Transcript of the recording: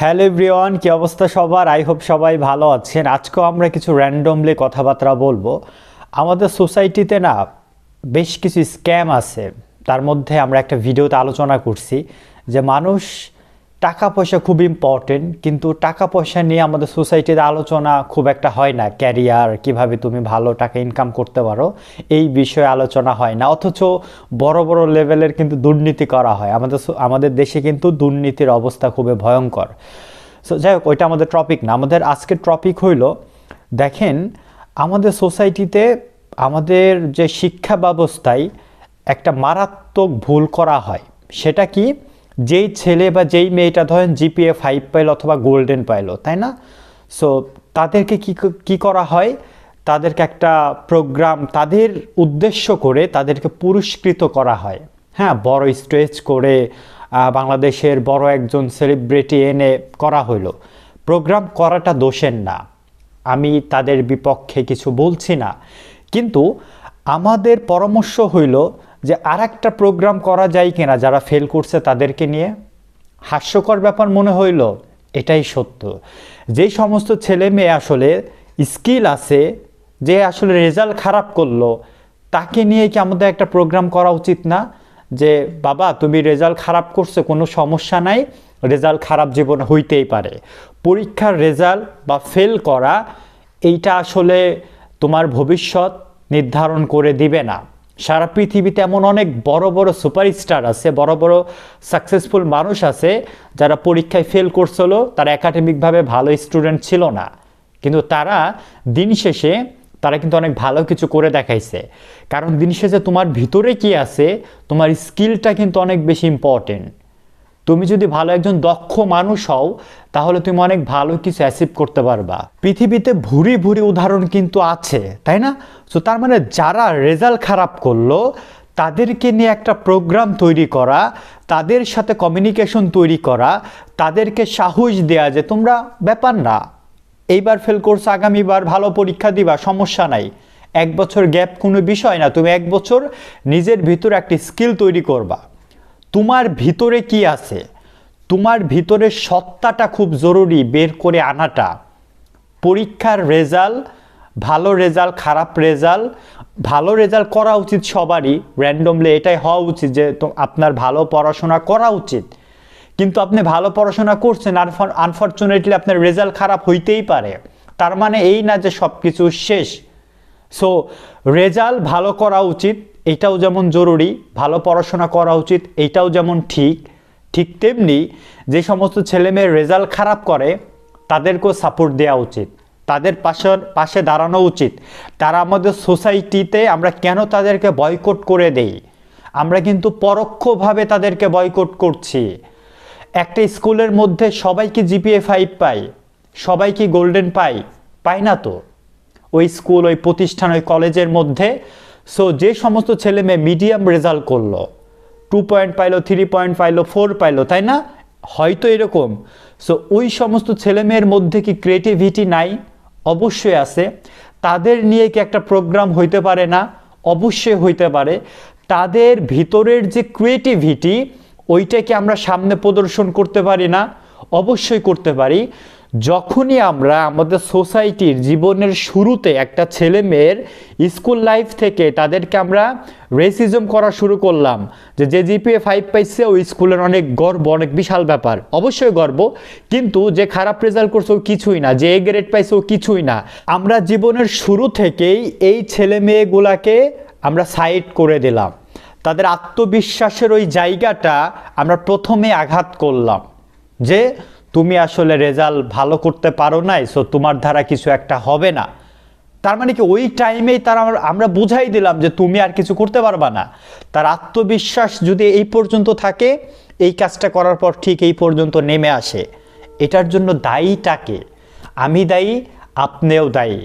Hello everyone, কি অবস্থা সবার? আই হোপ সবাই ভালো আছেন। আজকেও আমরা কিছু র্যান্ডমলি কথাবার্তা বলব। আমাদের সোসাইটিতে না বেশ কিছু স্ক্যাম আছে। তার মধ্যে আমরা একটা ভিডিওতে আলোচনা করছি যে মানুষ টাকা পয়সা খুব ইম্পর্টেন্ট কিন্তু টাকা পয়সা নিয়ে আমাদের সোসাইটিতে আলোচনা খুব একটা হয় না ক্যারিয়ার কীভাবে তুমি ভালো টাকা ইনকাম করতে পারো, এই বিষয়ে আলোচনা হয় না। অথচ বড় বড় লেভেলের কিন্তু দুর্নীতি করা হয়। আমাদের আমাদের দেশে কিন্তু দুর্নীতির অবস্থা খুবই ভয়ঙ্কর। সো যাই হোক, ওইটা আমাদের টপিক না। আমাদের আজকের টপিক হইল, দেখেন, আমাদের সোসাইটিতে আমাদের যে শিক্ষা ব্যবস্থায় একটা মারাত্মক ভুল করা হয়। সেটা কি? যেই ছেলে বা যেই মেয়েটা ধরেন জিপিএ ফাইভ পাইল অথবা গোল্ডেন পাইলো, তাই না? সো তাদেরকে কি কি করা হয়? তাদেরকে একটা প্রোগ্রাম তাদের উদ্দেশ্য করে তাদেরকে পুরস্কৃত করা হয়। হ্যাঁ বড় স্টেজ করে বাংলাদেশের বড় একজন সেলিব্রিটি এনে করা হইল। প্রোগ্রাম করাটা দোষের না। আমি তাদের বিপক্ষে কিছু বলছি না। কিন্তু আমাদের পরামর্শ হইল যে আর একটা প্রোগ্রাম করা যায় কিনা যারা ফেল করছে তাদেরকে নিয়ে। হাস্যকর ব্যাপার মনে হইল, এটাই সত্য। যেই সমস্ত ছেলে মেয়ে আসলে স্কিল আছে, যে আসলে রেজাল্ট খারাপ করল, তাকে নিয়ে কি আমাদের একটা প্রোগ্রাম করা উচিত না? যে, বাবা, তুমি রেজাল্ট খারাপ করছ, কোনো সমস্যা নাই রেজাল্ট খারাপ জীবনে হইতেই পারে। পরীক্ষার রেজাল্ট বা ফেল করা, এইটা আসলে তোমার ভবিষ্যৎ নির্ধারণ করে দিবে না। সারা পৃথিবীতে এমন অনেক বড় বড় সুপারস্টার আছে, বড় বড় সাকসেসফুল মানুষ আছে, যারা পরীক্ষায় ফেল করছিল, তারা একাডেমিকভাবে ভালো স্টুডেন্ট ছিল না। কিন্তু তারা দিন শেষে, তারা কিন্তু অনেক ভালো কিছু করে দেখাইছে। কারণ দিন শেষে তোমার ভিতরে কি আছে, তোমার স্কিলটা কিন্তু অনেক বেশি ইম্পর্টেন্ট তুমি যদি ভালো একজন দক্ষ মানুষ হও, তাহলে তুমি অনেক ভালো কিছু অ্যাচিভ করতে পারবা। পৃথিবীতে ভুরি ভুরি উদাহরণ কিন্তু আছে, তাই না? তো তার মানে যারা রেজাল্ট খারাপ করল, তাদেরকে নিয়ে একটা প্রোগ্রাম তৈরি করা, তাদের সাথে কমিউনিকেশন তৈরি করা, তাদেরকে সাহস দেয়া যে তোমরা ব্যাপার না। এইবার ফেল করছ, আগামীবার ভালো পরীক্ষা দিবা, সমস্যা নাই। এক বছর গ্যাপ কোনো বিষয় না, তুমি এক বছর নিজের ভিতর একটি স্কিল তৈরি করবা। তোমার ভিতরে কি আছে? তোমার ভিতরে সত্তাটা খুব জরুরি বের করে আনাটা। পরীক্ষার রেজাল্ট, ভালো রেজাল্ট, খারাপ রেজাল্ট, ভালো রেজাল্ট করা উচিত সবারই। র্যান্ডমলি এটাই হওয়া উচিত যে আপনার ভালো পড়াশোনা করা উচিত। কিন্তু আপনি ভালো পড়াশোনা করছেন আনফর্চুনেটলি আপনার রেজাল্ট খারাপ হইতেই পারে। তার মানে এই না যে সব কিছু শেষ। সো রেজাল্ট ভালো করা উচিত এটাও যেমন জরুরি, ভালো পড়াশোনা করা উচিত এইটাও যেমন ঠিক ঠিক তেমনি যে সমস্ত ছেলেমেয়ের রেজাল্ট খারাপ করে, তাদেরকেও সাপোর্ট দেওয়া উচিত। তাদের পাশে পাশে দাঁড়ানো উচিত। তারা আমাদের সোসাইটিতে আমরা কেন তাদেরকে বয়কট করে দেই? আমরা কিন্তু পরোক্ষভাবে তাদেরকে বয়কট করছি। একটা স্কুলের মধ্যে সবাই কি জিপিএ ফাইভ পায়? সবাই কি গোল্ডেন পায়? পায় না তো। ওই স্কুল, ওই প্রতিষ্ঠান, ওই কলেজের মধ্যে সো যে সমস্ত ছেলে মেয়ে মিডিয়াম রেজাল্ট করল টু পয়েন্ট পাইলো থ্রি পয়েন্ট পাইলো ফোর পাইলো, তাই না? হয়তো এরকম। সো ওই সমস্ত ছেলে মেয়ের মধ্যে কি ক্রিয়েটিভিটি নাই? অবশ্যই আছে। তাদের নিয়ে কি একটা প্রোগ্রাম হইতে পারে না? অবশ্যই হইতে পারে। তাদের ভিতরের যে ক্রিয়েটিভিটি ওইটাকে আমরা সামনে প্রদর্শন করতে পারি না। অবশ্যই করতে পারি। যখনই আমরা আমাদের সোসাইটির জীবনের শুরুতে একটা ছেলে মেয়ের স্কুল লাইফ থেকে তাদেরকে আমরা রেসিজম করা শুরু করলাম, যে যে জিপিএ ফাইভ পাইছে, ওই স্কুলের অনেক গর্ব, অনেক বিশাল ব্যাপার। অবশ্যই গর্ব, কিন্তু যে খারাপ রেজাল্ট করছে ও কিছুই না, যে এ গ্রেড পাইছে ও কিছুই না। আমরা জীবনের শুরু থেকেই এই ছেলে মেয়েগুলাকে আমরা সাইড করে দিলাম। তাদের আত্মবিশ্বাসের ওই জায়গাটা আমরা প্রথমে আঘাত করলাম, যে তুমি আসলে রেজাল্ট ভালো করতে পারো নাই সো তোমার দ্বারা কিছু একটা হবে না। তার মানে কি, ওই টাইমেই তারা আমরা- বুঝাই দিলাম যে তুমি আর কিছু করতে পারবা না। তার আত্মবিশ্বাস যদি এই পর্যন্ত থাকে, এই কাজটা করার পর ঠিক এই পর্যন্ত নেমে আসে। এটার জন্য দায়ীটাকে আমি দায়ী, আপনিও দায়ী।